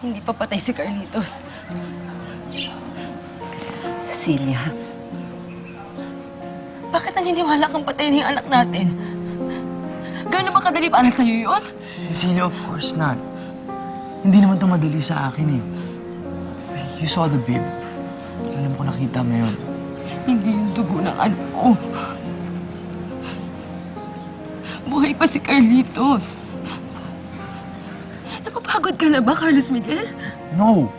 Hindi pa patay si Carlitos. Cecilia, Bakit naniniwala kang patay na yung anak natin? Gano'n ba kadali para sa'yo yun? Cecilia, of course not. Hindi naman ito madali sa akin eh. You saw the babe. Alam ko nakita mo yun. Hindi yung dugo ng anak ko. Buhay pa si Carlitos. Napapagod ka na ba, Carlos Miguel? No!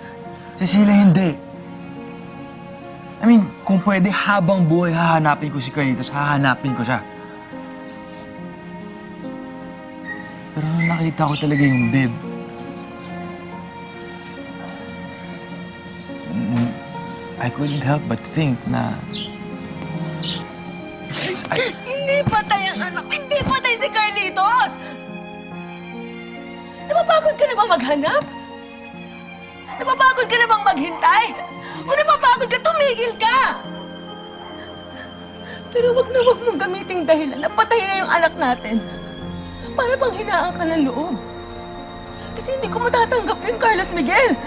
Cecilia, hindi. I mean, kung pwede habang buhay hahanapin ko si Carlitos, hahanapin ko siya. Pero nung nakita ko talaga yung babe, mm, I couldn't help but think na... I, Hindi patay ang anak ko! Hindi patay si Carlitos! Napapagod ka na ba maghanap? Napapagod ka na bang maghintay? Kung napapagod ka, tumigil ka! Pero wag na wag mong gamitin dahilan na patay na yung anak natin. Para bang hinaan ka ng loob. Kasi hindi ko matatanggap yun, Carlos Miguel.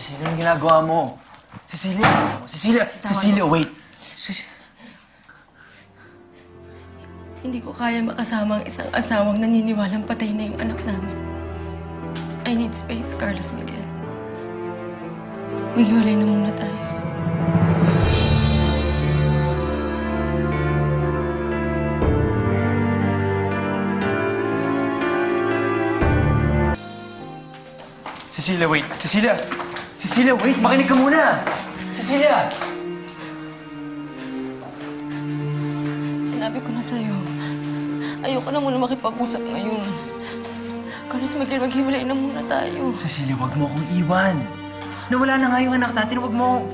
Cecilia, anong ginagawa mo? Cecilia! Cecilia! Cecilia, wait! Cecilia! Hindi ko kaya makasama ang isang asawang naniniwalang patay na yung anak namin. I need space, Carlos Miguel. Maghiwalay na muna tayo. Cecilia, wait! Cecilia! Cecilia, wait! Makinig ka muna! Cecilia! Sinabi ko na sa'yo, ayoko na muna makipag-usap ngayon. Carlos Miguel, maghiwalay na muna tayo. Cecilia, wag mo akong iwan. Nawala na nga yung anak natin, wag mo...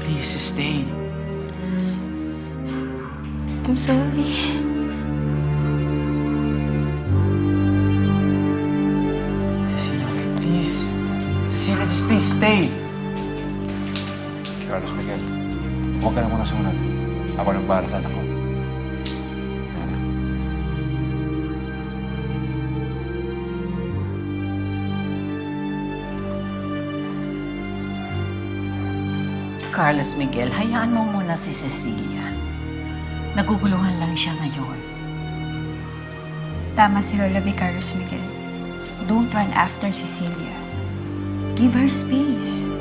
Please, stay. I'm sorry. Please stay. Carlos Miguel, huwag ka na muna sumunod. Ako nang para sa anak ko. Carlos Miguel, hayaan mo muna si Cecilia. Naguguluhan lang siya ngayon. Tama si Lola Vicarius Miguel. Don't run after Cecilia. Give her space.